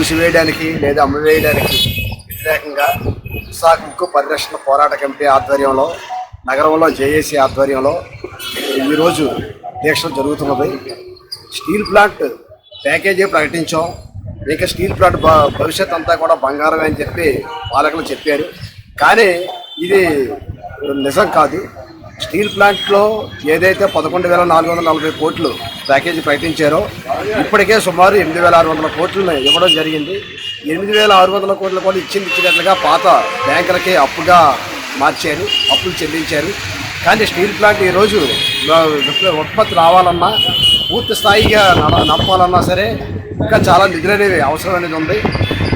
మూసివేయడానికి లేదా అమ్మివేయడానికి వ్యతిరేకంగా విశాఖ ఉక్కు పరిరక్షణ పోరాట కమిటీ ఆధ్వర్యంలో నగరంలో జేఏసీ ఆధ్వర్యంలో ఈరోజు దీక్ష జరుగుతున్నది. స్టీల్ ప్లాంట్ ప్యాకేజీ ప్రకటించాం. ఇంకా స్టీల్ ప్లాంట్ భవిష్యత్ అంతా కూడా బంగారమే అని చెప్పి పాలకులు చెప్పారు. కానీ ఇది నిజం కాదు. స్టీల్ ప్లాంట్లో ఏదైతే పదకొండు వేల నాలుగు వందల నలభై కోట్లు ప్యాకేజీ ప్రకటించారో ఇప్పటికే సుమారు ఎనిమిది వేల ఆరు వందల కోట్లను ఇవ్వడం జరిగింది. ఎనిమిది వేల ఆరు వందల కోట్లు కూడా ఇచ్చింది ఇచ్చినట్లుగా పాత బ్యాంకులకే అప్పుగా మార్చారు అప్పులు చెల్లించారు. కానీ స్టీల్ ప్లాంట్ ఈరోజు ఉత్పత్తి రావాలన్నా పూర్తి స్థాయిగా నడ- నడపాలన్నా సరే ఇంకా చాలా నిధులు అనేవి అవసరం అనేది ఉంది.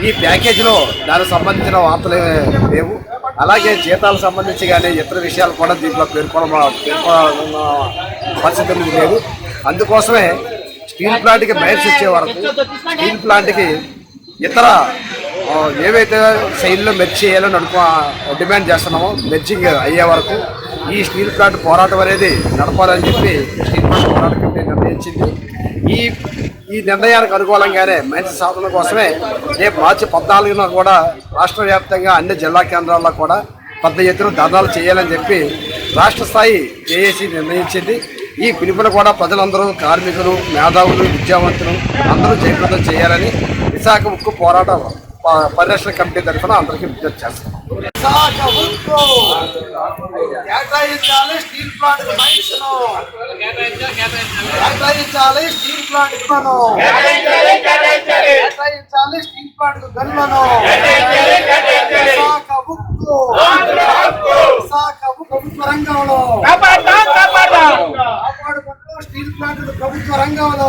ఈ ప్యాకేజీలో దానికి సంబంధించిన వార్తలు లేవు. అలాగే జీతాలకు సంబంధించి కానీ ఇతర విషయాలు కూడా దీంట్లో పేర్కొన పేర్కొన్న పరిస్థితి లేదు. అందుకోసమే స్టీల్ ప్లాంట్కి మైర్స్ ఇచ్చే వరకు స్టీల్ ప్లాంట్కి ఇతర ఏవైతే శైలిలో మెర్చి చేయాలో నడుపు డిమాండ్ చేస్తున్నామో మెర్చింగ్ అయ్యే వరకు ఈ స్టీల్ ప్లాంట్ పోరాటం అనేది నడపాలని చెప్పి స్టీల్ ప్లాంట్ పోరాటం కమిటీ నిర్ణయించింది. ఈ ఈ నిర్ణయానికి అనుకూలంగానే మంచి సాధన కోసమే రేపు మార్చి పద్నాలుగున కూడా రాష్ట్ర వ్యాప్తంగా అన్ని జిల్లా కేంద్రాల్లో కూడా పెద్ద ఎత్తున ధర్నాలు చేయాలని చెప్పి రాష్ట్ర స్థాయి జేఏసీ నిర్ణయించింది. ఈ పిలుపును కూడా ప్రజలందరూ కార్మికులు మేధావులు విద్యావంతులు అందరూ జయప్రదం చేయాలని విశాఖ ఉక్కు పోరాటం పరిరక్షణ కమిటీ తరఫున అందరికీ విజ్ఞప్తి చేస్తాం విశాఖ ఉక్కు కేటాయించాలి స్టీల్ ప్లాంట్ కేటాయించాలి స్టీల్ ప్లాంట్ కేటాయించాలి స్టీల్ ప్లాంట్ గన్లను. విశాఖ ఉక్కు. విశాఖ ప్రభుత్వ రంగంలో. కాపాడుకుంటూ స్టీల్ ప్లాంట్ ప్రభుత్వ రంగంలో.